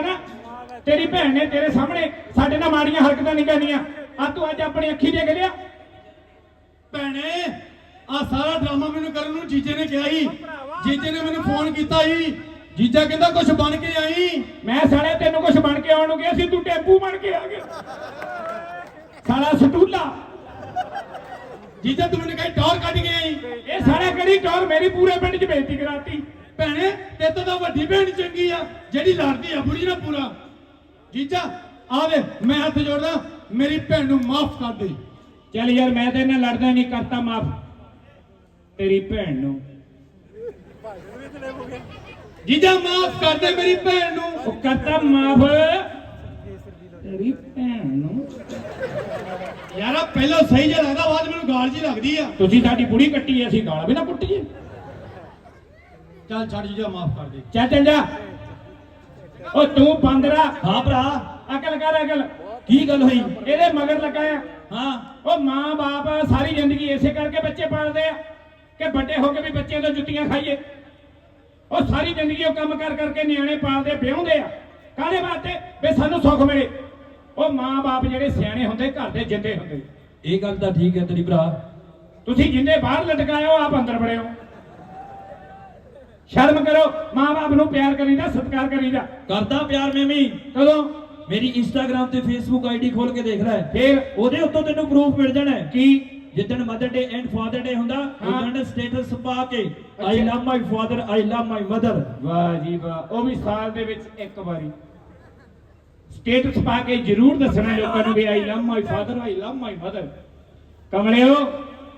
ਨਾ ਤੇਰੀ ਭੈਣ ਨੇ ਤੇਰੇ ਸਾਹਮਣੇ ਸਾਡੇ ਨਾਲ ਮਾੜੀਆਂ ਹਰਕਤਾਂ ਨਹੀਂ ਕਰਨੀਆਂ। ਆ ਤੂੰ ਅੱਜ ਆਪਣੀ ਅੱਖੀ ਦੇਖ ਲਿਆ। ਭੈਣੇ ਆ ਸਾਰਾ ਡਰਾਮਾ ਮੈਨੂੰ ਕਰਨ ਨੂੰ ਜੀਜੇ ਨੇ ਕਿਹਾ ਸੀ। ਜੀਜੇ ਨੇ ਮੈਨੂੰ ਫੋਨ ਕੀਤਾ ਸੀ। ਜੀਜਾ ਕਹਿੰਦਾ ਕੁਝ ਬਣ ਕੇ ਆਈ। ਮੈਂ ਸਾਲੇ ਤੈਨੂੰ ਕੁਝ ਬਣ ਕੇ ਆਉਣ ਨੂੰ ਗਿਆ ਸੀ ਤੂੰ ਟੈਂਪੂ ਬਣ ਕੇ ਆ ਗਿਆ। ਸਾਲਾ ਸਟੂਲਾ। ਜੀਜਾ ਤੂੰ ਮੈਨੂੰ ਕਹੀ ਟੌਰ ਕੱਢ ਕੇ ਆਈ। ਇਹ ਸਾਲਾ ਕਿਹੜੀ ਟੌਰ? ਮੇਰੀ ਪੂਰੇ ਪਿੰਡ 'ਚ ਬੇਇੱਜ਼ਤੀ ਕਰਾਤੀ। ਭੈਣੇ ਤੇ ਤੋਂ ਤਾਂ ਵੱਡੀ ਭੈਣ ਚੰਗੀ ਆ ਜਿਹੜੀ ਲੜਦੀ ਆ ਬੁੜੀ ਨਾ ਪੂਰਾ। ਜੀਜਾ ਆ ਵੇ ਮੈਂ ਹੱਥ ਜੋੜਦਾ ਮੇਰੀ ਭੈਣ ਨੂੰ ਮਾਫ ਕਰ ਦੇ। ਚੱਲ ਯਾਰ ਮੈਂ ਤੇ ਇਹਨਾਂ ਲੜਦਾ ਨਹੀਂ ਕਰਤਾ ਮਾਫ। ਤੇਰੀ ਭੈਣ ਨੂੰ। ਜੀਜਾ ਮਾਫ ਕਰ ਦੇ ਮੇਰੀ ਭੈਣ ਨੂੰ। ਉਹ ਕਰਤਾ ਮਾਫ। ਤੇਰੀ ਭੈਣ ਨੂੰ। ਯਾਰਾ ਪਹਿਲਾਂ ਸਹੀ ਜਿਹਾ ਲੱਗਦਾ ਬਾਅਦ ਮੈਨੂੰ ਗਾਲ ਜੀ ਲੱਗਦੀ ਆ। ਤੁਸੀਂ ਸਾਡੀ ਬੁੜੀ ਕੱਟੀ ਐ, ਅਸੀਂ ਗਾਲ ਵੀ ਨਾ ਪੁੱਟੀਏ ਚੱਲ ਛੱਡ ਜੀਜਾ ਮਾਫ ਕਰ ਦੇ। ਚੱਲ ਜਾ ਉਹ ਤੂੰ ਬੰਦਰਾ ਹਾਂ ਭਰਾ। ਅਕਲ ਕਰ ਅਕਲ। ਕੀ ਗੱਲ ਹੋਈ? ਇਹਦੇ ਮਗਰ ਲੱਗਾ ਆ। ਹਾਂ। ਉਹ ਮਾਂ ਬਾਪ ਸਾਰੀ ਜ਼ਿੰਦਗੀ ਇਸੇ ਕਰਕੇ ਬੱਚੇ ਪਾਲਦੇ ਆ ਕਿ ਵੱਡੇ ਹੋ ਕੇ ਵੀ ਬੱਚਿਆਂ ਤੋਂ ਜੁੱਤੀਆਂ ਖਾਈਏ। ਉਹ ਸਾਰੀ ਜ਼ਿੰਦਗੀ ਉਹ ਕੰਮ ਕਰ ਕਰਕੇ ਨਿਆਣੇ ਪਾਲਦੇ ਵਿਆਹੁੰਦੇ ਆ। ਕਾਹਦੇ ਵਾਸਤੇ? ਵੀ ਸਾਨੂੰ ਸੁੱਖ ਮਿਲੇ। ਉਹ ਮਾਂ ਬਾਪ ਜਿਹੜੇ ਸਿਆਣੇ ਹੁੰਦੇ ਘਰ ਦੇ ਜਿੰਦੇ ਹੁੰਦੇ। ਇਹ ਗੱਲ ਤਾਂ ਠੀਕ ਹੈ ਤੇਰੀ ਭਰਾ। ਤੁਸੀਂ ਜਿੰਦੇ ਬਾਹਰ ਲਟਕਾਏ ਹੋ ਆਪ ਅੰਦਰ ਬੜੇ ਹੋ। ਸ਼ਰਮ ਕਰੋ ਮਾਂ ਬਾਪ ਨੂੰ ਪਿਆਰ ਕਰੀਦਾ ਸਤਿਕਾਰ ਕਰੀਦਾ। ਕਰਦਾ ਪਿਆਰ ਮੈਂ ਵੀ ਕਦੋਂ? ਮੇਰੀ ਇੰਸਟਾਗ੍ਰam ਤੇ ਫੇਸਬੁੱਕ ਆਈਡੀ ਖੋਲ ਕੇ ਦੇਖ ਲੈ। ਫੇਰ? ਉਹਦੇ ਉੱਤੋਂ ਤੈਨੂੰ ਪ੍ਰੂਫ ਮਿਲ ਜਾਣਾ। ਕੀ? ਜਿੱਦਣ mother day and father day ਹੁੰਦਾ। ਉਦੋਂ ਸਟੇਟਸ ਪਾ ਕੇ ਆਈ। Love my father I love my mother ਵਾਹ ਜੀ ਵਾਹ। ਉਹ ਵੀ ਸਾਲ ਦੇ ਵਿੱਚ ਇੱਕ ਵਾਰੀ। ਸਟੇਟਸ ਪਾ ਕੇ ਜਰੂਰ ਦੱਸਣਾ ਲੋਕਾਂ ਨੂੰ ਵੀ I love my father I love my mother ਕਮਲਿਓ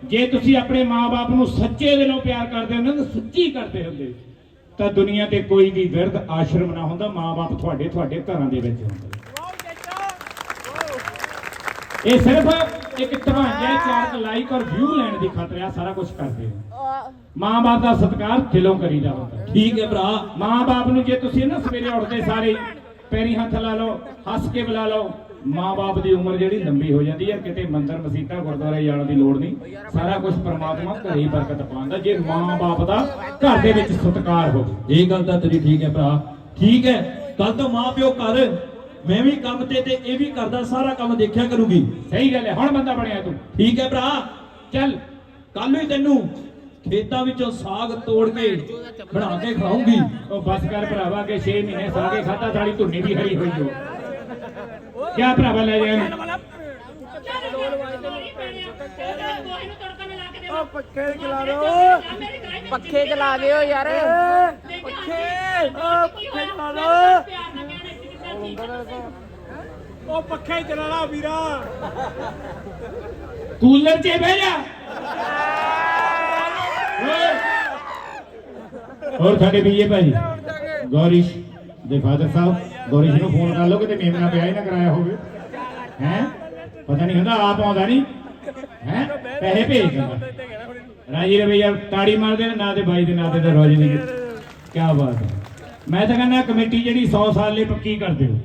ਜੇ ਤੁਸੀਂ ਆਪਣੇ ਮਾਪੇ ਨੂੰ ਸੱਚੇ ਦਿਲੋਂ ਪਿਆਰ ਕਰਦੇ ਹੋ ਨਾ ਤਾਂ ਸੱਚੀ ਕਰਦੇ ਹੁੰਦੇ ਤਾਂ ਦੁਨੀਆ ਤੇ ਕੋਈ ਵੀ ਵਿਰਧ ਆਸ਼ਰਮ ਨਾ ਹੁੰਦਾ ਮਾਪੇ ਤੁਹਾਡੇ ਤੁਹਾਡੇ ਘਰਾਂ ਦੇ ਵਿੱਚ ਹੁੰਦੇ ਇਹ ਸਿਰਫ ਇੱਕ ਤਵਾਂਜਾ ਚਾਰ ਲਾਈਕ ਔਰ ਵਿਊ ਲੈਣ ਦੀ ਖਾਤਰ ਆ ਸਾਰਾ ਕੁਝ ਕਰਦੇ ਹੋ। ਮਾਂ-ਬਾਪ ਦਾ ਸਤਿਕਾਰ ਦਿਲੋਂ ਕਰੀਦਾ ਹੁੰਦਾ ਠੀਕ ਹੈ ਭਰਾ। ਮਾਂ-ਬਾਪ ਨੂੰ ਜੇ ਤੁਸੀਂ ਨਾ ਸਵੇਰੇ ਉੱਠਦੇ ਸਾਰੇ ਪੈਰੀ ਹੱਥ ਲਾ ਲਓ ਹੱਸ ਕੇ ਬੁਲਾ ਲਓ ਮਾਂ-ਬਾਪ ਦੀ ਉਮਰ ਜਿਹੜੀ ਲੰਬੀ ਹੋ ਜਾਂਦੀ ਹੈ ਕਿਤੇ ਮੰਦਰ ਮਸੀਤਾਂ ਗੁਰਦੁਆਰੇ ਜਾਣ ਦੀ ਲੋੜ ਨਹੀਂ। ਸਾਰਾ ਕੁਝ ਪ੍ਰਮਾਤਮਾ ਘਰੇ ਹੀ ਬਰਕਤ ਪਾਉਂਦਾ ਜੇ ਮਾਂ-ਬਾਪ ਦਾ ਘਰ ਦੇ ਵਿੱਚ ਸਤਿਕਾਰ ਹੋਵੇ। ਇਹ ਗੱਲ ਤਾਂ ਤੇਰੀ ਠੀਕ ਹੈ ਭਰਾ। ਠੀਕ ਹੈ ਕੱਲ ਤੋਂ ਮਾਂ ਪਿਓ ਕਰ ਮੈਂ ਵੀ ਕੰਮ ਤੇ ਤੇ ਇਹ ਵੀ ਕਰਦਾ ਸਾਰਾ ਕੰਮ ਦੇਖਿਆ ਕਰੂਗੀ। ਸਹੀ ਗੱਲ ਹੈ ਹੁਣ ਬੰਦਾ ਬਣਿਆ ਤੂੰ। ਠੀਕ ਹੈ ਭਰਾ। ਚੱਲ ਕੱਲ ਨੂੰ ਹੀ ਤੈਨੂੰ ਖੇਤਾਂ ਵਿੱਚੋਂ ਸਾਗ ਤੋੜ ਕੇ ਬਣਾ ਕੇ ਖਾਉਂਗੀ ਉਹ ਬਸ ਕਰ ਭਰਾਵਾ ਕੇ 6 ਮਹੀਨੇ ਸਾਗੇ ਖਾਤਾ ਸਾਡੀ ਧੁੰਨੀ ਵੀ ਹਰੀ ਹੋਈ ਹੋ। ਕਿਆ ਭਰਾਵਾ ਲੈ ਜਾਏ ਪੱਖੇ ਚਲਾ ਦਿਓ ਪੱਖੇ ਚਲਾ ਦਿਓ ਯਾਰ। ਪੱਖੇ ਓ ਪੱਖੇ ਚਲਾ ਦਿਓ ਉਹ ਪੱਖੇ ਚਲਾ ਲਾ ਵੀਰਾ। ਕੂਲਰ 'ਚ ਬਹਿ ਜਾ। ਓਏ। ਹੋਰ ਸਾਡੇ ਬੀਏ ਭਾਈ ਗੌਰੀਸ਼ ਦੇ ਫਾਦਰ ਸਾਹਿਬ। ਗੌਰੀਸ਼ ਨੂੰ ਫੋਨ ਕਰ ਲਓ, ਕਿਤੇ ਮੇਮਨਾ ਵਿਆਹ ਹੀ ਨਾ ਕਰਾਇਆ ਹੋਵੇ। ਹੈ? ਪਤਾ ਨਹੀਂ ਹੁੰਦਾ, ਆਪ ਆਉਂਦਾ ਨਹੀਂ। ਹੈ? ਪੈਸੇ ਭੇਜ ਦਿੰਦਾ। ਰਾਜੀ ਰਵਈਆ, ਤਾੜੀ ਮਾਰਦੇ ਨੇ, ਨਾ ਤੇ ਬਾਈ ਦੇ, ਨਾਂ ਤੇ ਤਾਂ ਰੋਜ਼ ਕੀ ਬਾਤ ਹੈ। ਮੈਂ ਤਾਂ ਕਹਿੰਦਾ, ਕਮੇਟੀ ਜਿਹੜੀ 100 ਸਾਲ ਲਈ ਪੱਕੀ ਕਰ ਦਿਓ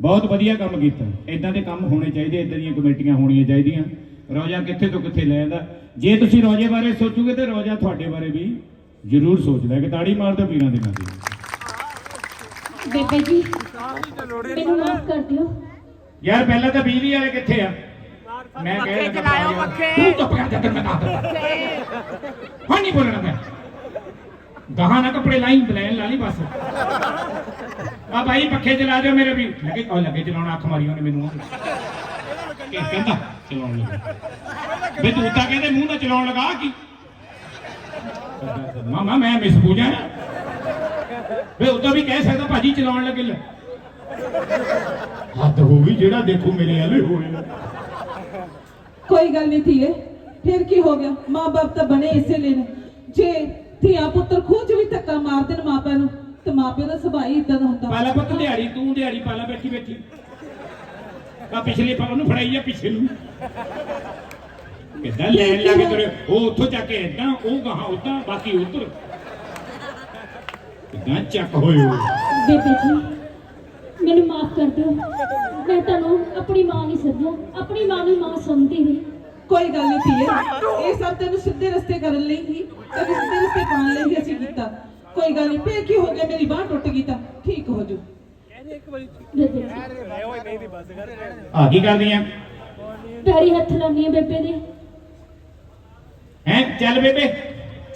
ਬਹੁਤ ਵਧੀਆ ਕੰਮ ਕੀਤਾ। ਇਦਾਂ ਦੇ ਕੰਮ ਹੋਣੇ ਚਾਹੀਦੇ ਇਦਾਂ ਦੀਆਂ ਕਮੇਟੀਆਂ ਹੋਣੀਆਂ ਚਾਹੀਦੀਆਂ। ਰੋਜਾ ਕਿੱਥੇ ਤੋਂ ਕਿੱਥੇ ਲੈ ਜਾਂਦਾ। ਜੇ ਤੁਸੀਂ ਰੋਜੇ ਬਾਰੇ ਸੋਚੋਗੇ, ਤੇ ਰੋਜਾ ਤੁਹਾਡੇ ਬਾਰੇ ਵੀ ਜ਼ਰੂਰ ਸੋਚਦਾ ਹੈ, ਕਿ ਤਾੜੀ ਮਾਰ ਦਿਓ ਪੀਰਾਂ ਦੇ ਨਾਂ ਬੇਬੇ ਜੀ ਮੈਨੂੰ ਮਾਫ ਕਰ ਦਿਓ। ਯਾਰ ਪਹਿਲਾਂ ਤਾਂ ਬਿਜਲੀ ਵਾਲੇ ਕਿੱਥੇ ਆ? ਮੈਂ ਕਹਿ ਪੱਖੇ ਚਲਾਇਓ, ਪੱਖੇ। ਤੂੰ ਚੁੱਪ ਕਰ ਜਾ ਤੈਨੂੰ ਮੈਂ ਦੱਸਦਾ ਹਾਂ ਨਹੀਂ ਬੋਲਣਾ ਮੈਂ। ਗਾਹਾਂ ਨਾ ਕੱਪੜੇ ਲਾਈ ਬਲੈਨ ਲਾ ਲਈ ਬਸ। ਆ ਭਾਈ ਪੱਖੇ ਚਲਾ ਦਿਓ ਮੇਰੇ ਵੀ। ਲੱਗੇ ਉਹ ਲੱਗੇ ਚਲਾਉਣ ਅੱਖ ਮਾਰੀ ਉਹਨੇ ਮੈਨੂੰ। ਕਿ ਕਹਿੰਦਾ ਚਲਾਉਣ ਲੱਗਾ। ਵੇ ਤੂੰ ਤਾਂ ਕਹਿੰਦੇ ਮੂੰਹ ਨਾਲ ਚਲਾਉਣ ਲਗਾ ਕੀ? ਮਾਮਾ ਮੈਂ ਮਿਸ ਪੂਜਾ। ਵੇ ਉਦੋਂ ਵੀ ਕਹਿ ਸਕਦਾ ਭਾਜੀ ਚਲਾਉਣ ਲੱਗੇ ਲੈ। ਹੱਦ ਹੋ ਗਈ ਜਿਹੜਾ ਦੇਖੋ ਮੇਰੇ ਵਾਲੇ ਹੋਏ। ਕੋਈ ਗੱਲ ਨਹੀਂ ਧੀਏ ਫਿਰ ਕੀ ਹੋ ਗਿਆ? ਮਾਂ-ਬਾਪ ਤਾਂ ਬਣੇ ਇਸੇ ਲਈ ਨੇ। ਜੇ ਧੀਆ ਪੁੱਤਰ 'ਚ ਵੀ ਧੱਕਾ ਮਾਰ ਦੇਣ ਮਾਪਿਆਂ ਨੂੰ ਤੇ ਮਾਪਿਆਂ ਦਾ ਸੁਭਾਅ ਹੀ ਇਦਾਂ ਦਾ ਹੁੰਦਾ। ਪਾਲਾ ਪੁੱਤ ਦਿਹਾੜੀ ਤੂੰ ਦਿਹਾੜੀ ਪਾਲਾ ਬੈਠੀ ਬੈਠੀ। ਆ ਪਿਛਲੇ ਪਾ ਉਹਨੂੰ ਫੜਾਈ ਆ ਪਿੱਛੇ ਨੂੰ। ਕਿੱਦਾਂ ਲੈਣ ਲੱਗੇ ਤੁਰੇ ਉਹ ਉੱਥੋਂ ਚੱਕ ਕੇ ਏਦਾਂ ਉਹ ਗਾਹਾਂ ਉਦਾਂ ਬਾਕੀ ਉਧਰ। ਕਿੱਦਾਂ ਚੱਕ ਹੋਏ ਹੋ ਬੇਬੇ ਜੀ ਮੈਨੂੰ ਮਾਫ ਕਰ ਦਿਓ। ਮੈਂ ਤੁਹਾਨੂੰ ਆਪਣੀ ਮਾਂ ਨਹੀਂ ਸੱਦਿਆ। ਆਪਣੀ ਮਾਂ ਨੂੰ ਮਾਂ ਸਮਝਦੀ ਨਹੀਂ। ਕੋਈ ਗੱਲ ਨਹੀਂ ਧੀਏ। ਇਹ ਸਭ ਤੈਨੂੰ ਸਿੱਧੇ ਰਸਤੇ ਕਰਨ ਲਈ ਹੀ ਤੈਨੂੰ ਸਿੱਧੇ ਰਸਤੇ ਪਾਉਣ ਲਈ ਹੀ ਅਸੀਂ ਕੀਤਾ। ਕੋਈ ਗੱਲ ਨਹੀਂ ਫਿਰ ਕੀ ਹੋ ਗਿਆ? ਮੇਰੀ ਬਾਹ ਟੁੱਟ ਗਈ ਤਾਂ ਠੀਕ ਹੋ ਜੂ ਆ ਕੀ ਕਰਦੀਆਂ? ਪੈਰੀ ਹੱਥ ਲਾਉਣੀ ਆ ਬੇਬੇ ਦੇ। ਹੈ ਚੱਲ ਬੇਬੇ।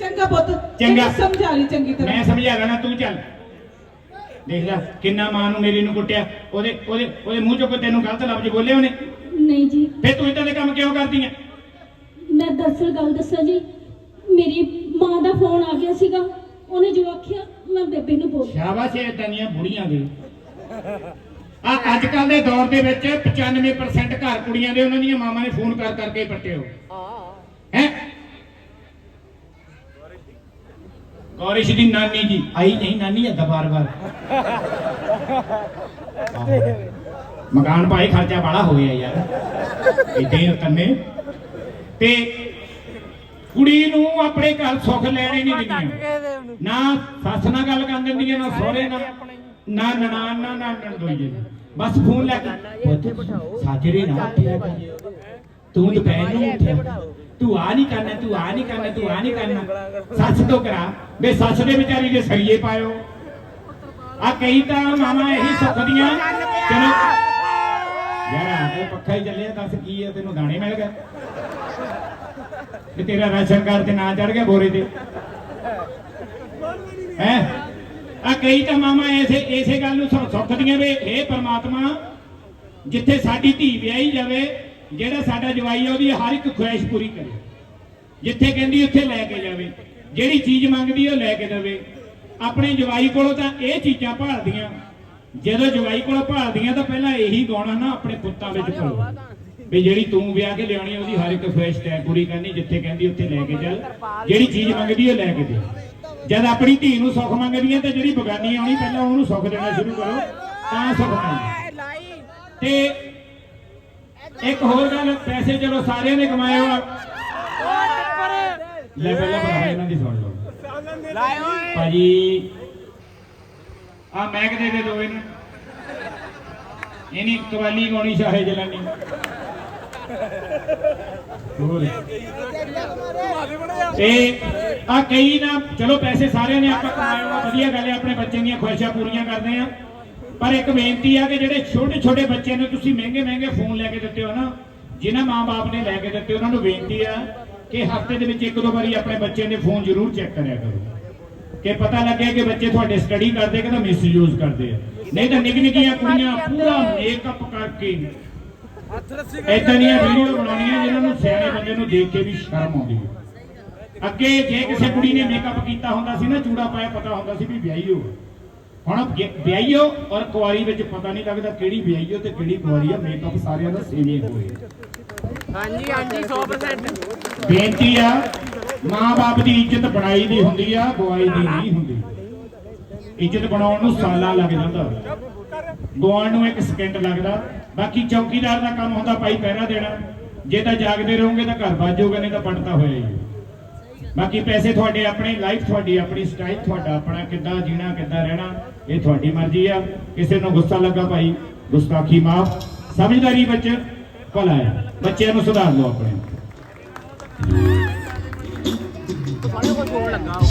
ਚੰਗਾ ਪੁੱਤ ਚੰਗਾ। ਸਮਝਾ ਲਈ ਚੰਗੀ ਮੈਂ ਤਰ੍ਹਾਂ ਸਮਝਾ ਦੇਣਾ ਤੂੰ ਚੱਲ। ਦੇਖ ਲੈ ਕਿੰਨਾ ਮਾਂ ਨੂੰ ਮੇਰੀ ਨੂੰ ਕੁੱਟਿਆ। ਉਹਦੇ ਉਹਦੇ ਉਹਦੇ ਮੂੰਹ ਚੋਂ ਕੋਈ ਤੈਨੂੰ ਗਲਤ ਲਫ਼ਜ਼ ਬੋਲੇ ਉਹਨੇ? ਨਹੀਂ ਜੀ। ਫੇਰ ਤੂੰ ਇਦਾਂ ਦੇ ਕੰਮ ਕਿਉਂ ਕਰਦੀ ਆ ਮੈਂ ਦਰਅਸਲ ਗੱਲ ਦੱਸਾਂ ਜੀ ਮੇਰੀ ਮਾਂ ਦਾ ਫੋਨ ਆ ਗਿਆ ਸੀਗਾ। ਉਹਨੇ ਜੋ ਆਖਿਆ ਮੈਂ ਬੇਬੇ ਨੂੰ ਬੋਲ ਸ਼ਾਬਾਸ਼ ਇਹ ਇਦਾਂ ਦੀਆਂ ਬੁੜੀਆਂ ਦੇ ਆ ਅੱਜ ਕੱਲ ਦੇ ਦੌਰ ਦੇ ਵਿੱਚ 95% ਘਰ ਕੁੜੀਆਂ ਦੇ ਉਹਨਾਂ ਦੀਆਂ ਮਾਵਾਂ ਨੇ ਫੋਨ ਕਰ ਕਰਕੇ ਪੱਟੇ ਹੋ ਹੈ? ਗੌਰਿਸ਼ ਦੀ ਨਾਨੀ ਜੀ। ਆਈ ਨਹੀਂ ਨਾਨੀ ਅੱਦਾ ਬਾਰ ਬਾਰ। ਮਕਾਨ ਪਾਏ ਖਰਚਾ ਬਾੜਾ ਹੋ ਗਿਆ ਯਾਰ। ਇਦਾਂ ਕੰਨੇ ਤੇ ਕੁੜੀ ਨੂੰ ਆਪਣੇ ਘਰ ਸੁੱਖ ਲੈਣੇ ਨਹੀਂ ਦਿੰਦੀਆਂ। ਨਾ ਸੱਸ ਨਾਲ ਗੱਲ ਕਰ ਦਿੰਦੀਆਂ ਨਾ ਸਹੁਰੇ ਨਾਲ। ਨਾ ਨਨਾਣ ਨਾਲ ਨਾ ਨਣਦੋਈਏ ਬਸ ਫੋਨ ਲੈ ਕੇ ਸਾਜਰੇ ਨਾ ਉੱਠਿਆ। ਤੂੰ ਦੁਪਹਿਰ ਨੂੰ ਉੱਠਿਆ ਤੂੰ ਆ ਨਹੀਂ ਕਰਨਾ ਤੂੰ ਆ ਨਹੀਂ ਕਰਨਾ ਤੂੰ ਆ ਨਹੀਂ ਕਰਨਾ। ਸੱਸ ਤੋਂ ਕਰਾ। ਵੇ ਸੱਸ ਦੇ ਵਿਚਾਰੀ ਦੇ ਸਰੀਏ ਪਾਇਓ। ਆ ਕਈ ਤਾਂ ਮਾਮਾ ਇਹੀ ਸੁੱਖ ਦੀਆਂ। ਚਲੋ। ਯਾਰ ਕੇ ਪੱਖਾ ਹੀ ਚੱਲਿਆ ਦੱਸ ਕੀ ਹੈ ਤੈਨੂੰ ਦਾਣੇ ਮਿਲ ਗਏ? ਤੇ ਤੇਰਾ ਰਾਸ਼ਨ ਕਾਰਡ ਤੇ ਨਾਂ ਚੜ ਗਿਆ ਬੋਰੇ ਤੇ। ਹੈ? ਆ ਕਈ ਤਾਂ ਮਾਮਾ ਐਸੇ ਐਸੇ ਗੱਲ ਨੂੰ ਸੁ- ਸੁੱਖਦੀਆਂ ਵੇ ਇਹ ਪਰਮਾਤਮਾ ਜਿੱਥੇ ਸਾਡੀ ਧੀ ਵਿਆਹੀ ਜਾਵੇ ਜਿਹੜਾ ਸਾਡਾ ਜਵਾਈ ਆ ਉਹਦੀ ਹਰ ਇੱਕ ਖੁਆਇਸ਼ ਪੂਰੀ ਕਰੇ। ਜਿੱਥੇ ਕਹਿੰਦੀ ਉੱਥੇ ਲੈ ਕੇ ਜਾਵੇ। ਜਿਹੜੀ ਚੀਜ਼ ਮੰਗਦੀ ਉਹ ਲੈ ਕੇ ਦੇਵੇ। ਆਪਣੇ ਜਵਾਈ ਕੋਲੋਂ ਤਾਂ ਇਹ ਚੀਜ਼ਾਂ ਭਾਲਦੀਆਂ। ਜਦੋਂ ਜਵਾਈ ਕੋਲੋਂ ਭਾਲਦੀਆਂ ਤਾਂ ਪਹਿਲਾਂ ਇਹੀ ਗਾਉਣਾ ਨਾ ਆਪਣੇ ਪੁੱਤਾਂ ਵਿੱਚ ਪਾਓ ਵੀ ਜਿਹੜੀ ਤੂੰ ਵਿਆਹ ਕੇ ਲਿਆਉਣੀ ਉਹਦੀ ਹਰ ਇੱਕ ਖੁਆਇਸ਼ ਤੈਅ ਪੂਰੀ ਕਰਨੀ ਜਿੱਥੇ ਕਹਿੰਦੀ ਉੱਥੇ ਲੈ ਕੇ ਚੱਲ। ਜਿਹੜੀ ਚੀਜ਼ ਮੰਗਦੀ ਉਹ ਲੈ ਕੇ ਦੇ। ਜਦ ਆਪਣੀ ਧੀ ਨੂੰ ਸੁੱਖ ਮੰਗਦੀਆਂ ਤੇ ਜਿਹੜੀ ਬਗਾਨੀ ਆਉਣੀ ਪਹਿਲਾਂ ਉਹਨੂੰ ਸੁੱਖ ਦੇਣਾ ਸ਼ੁਰੂ ਕਰੋ ਤਾਂ ਸੁੱਖ ਮਿਲਦਾ ਤੇ ਇੱਕ ਹੋਰ ਗੱਲ ਪੈਸੇ ਚਲੋ ਸਾਰਿਆਂ ਨੇ ਕਮਾਏ ਹੋ ਲੈ ਪਹਿਲਾਂ ਭਰਾ ਇਹਨਾਂ ਦੀ ਸੁਣ ਲਓ। ਭਾਜੀ ਆ ਮੈਗ ਦੇ ਦੇ ਦੋ ਇਹਨੂੰ ਇਹਨੀ ਕਵਾਲੀ ਗਾਉਣੀ ਸ਼ਾਹੇ ਜਲਾਨੀ। ਤੇ ਆ ਕਈ ਨਾ ਚਲੋ ਪੈਸੇ ਸਾਰਿਆਂ ਨੇ ਆਪਾਂ ਕਮਾਏ ਵਧੀਆ ਗੱਲ ਹੈ ਆਪਣੇ ਬੱਚਿਆਂ ਦੀਆਂ ਖੁਆਇਸ਼ਾਂ ਪੂਰੀਆਂ ਕਰਦੇ ਆ ਪਰ ਇੱਕ ਬੇਨਤੀ ਆ ਕਿ ਜਿਹੜੇ ਛੋਟੇ ਛੋਟੇ ਬੱਚੇ ਨੂੰ ਤੁਸੀਂ ਮਹਿੰਗੇ ਮਹਿੰਗੇ ਫੋਨ ਲੈ ਕੇ ਦਿੱਤੇ ਹੋ ਨਾ, ਜਿਨ੍ਹਾਂ ਮਾਂ-ਬਾਪ ਨੇ ਲੈ ਕੇ ਦਿੱਤੇ, ਉਹਨਾਂ ਨੂੰ ਬੇਨਤੀ ਆ ਕਿ ਹਫ਼ਤੇ ਦੇ ਵਿੱਚ ਇੱਕ ਦੋ ਵਾਰੀ ਆਪਣੇ ਬੱਚੇ ਦੇ ਫੋਨ ਜ਼ਰੂਰ ਚੈੱਕ ਕਰਿਆ ਕਰੋ। ਕਿ ਪਤਾ ਲੱਗੇ ਕਿ ਬੱਚੇ ਤੁਹਾਡੇ ਸਟੱਡੀ ਕਰਦੇ ਕਿ ਤਾਂ ਮਿਸਯੂਜ਼ ਕਰਦੇ ਆ। ਨਹੀਂ ਤਾਂ ਨਿੱਕ ਨਿੱਕੀਆਂ ਕੁੜੀਆਂ ਪੂਰਾ ਮੇਕਅਪ ਕਰਕੇ ਏਦਾਂ ਦੀਆਂ ਵੀਡੀਓ ਬਣਾਉਣੀਆਂ ਜਿਨ੍ਹਾਂ ਨੂੰ ਸਿਆਣੇ ਬੰਦੇ ਨੂੰ ਦੇਖ ਕੇ ਵੀ ਸ਼ਰਮ ਆਉਂਦੀ ਹੈ। ਅੱਗੇ ਜੇ ਕਿਸੇ ਕੁੜੀ ਨੇ ਮੇਕਅਪ ਕੀਤਾ ਹੁੰਦਾ ਸੀ ਨਾ, ਚੂੜਾ ਪਾਇਆ, ਪਤਾ ਹੁੰਦਾ ਸੀ ਵੀ ਵਿਆਹੀ ਹੋ ਹੁਣ ਵਿ- ਵਿਆਹੀ ਹੋ ਔਰ ਕੁਆਰੀ ਵਿੱਚ ਪਤਾ ਨਹੀਂ ਲੱਗਦਾ ਕਿਹੜੀ ਵਿਆਹੀ ਹੋ ਤੇ ਕਿਹੜੀ ਕੁਆਰੀ ਆ। ਮੇਕਅਪ ਸਾਰਿਆਂ ਦਾ ਸੇਮ ਹੀ ਹੋਏ। ਹਾਂਜੀ ਹਾਂਜੀ 100% ਬੇਨਤੀ ਆ ਮਾਂ-ਬਾਪ ਦੀ ਇੱਜ਼ਤ ਬਣਾਈ ਦੀ ਹੁੰਦੀ ਆ ਗਵਾਈ ਦੀ ਨਹੀਂ ਹੁੰਦੀ। ਇੱਜ਼ਤ ਬਣਾਉਣ ਨੂੰ ਸਾਲਾਂ ਲੱਗ ਜਾਂਦਾ। ਗਵਾਉਣ ਨੂੰ ਇੱਕ ਸਕਿੰਟ ਲੱਗਦਾ। ਬਾਕੀ ਚੌਕੀਦਾਰ ਦਾ ਕੰਮ ਹੁੰਦਾ ਭਾਈ ਪਹਿਰਾ ਦੇਣਾ। ਜੇ ਤਾਂ ਜਾਗਦੇ ਰਹੋਗੇ ਤਾਂ ਘਰ ਬਾਜੋਗੇ ਨਹੀਂ ਤਾਂ ਪੜਤਾ ਹੋਇਆ ਹੈ। ਬਾਕੀ ਪੈਸੇ ਤੁਹਾਡੇ ਆਪਣੇ ਲਾਈਫ ਤੁਹਾਡੀ, ਆਪਣੀ ਸਟਾਈਲ ਤੁਹਾਡਾ, ਆਪਣਾ ਕਿੱਦਾਂ ਜੀਣਾ, ਕਿੱਦਾਂ ਰਹਿਣਾ, ਇਹ ਤੁਹਾਡੀ ਮਰਜ਼ੀ ਆ। ਕਿਸੇ ਨੂੰ ਗੁੱਸਾ ਲੱਗਾ ਭਾਈ, ਗੁਸਤਾਖੀ ਮਾਫ। ਸਮਝਦਾਰੀ ਵਿੱਚ ਭਲਾ ਆ ਬੱਚਿਆਂ ਨੂੰ ਸੁਧਾਰ ਲਓ ਆਪਣੇ।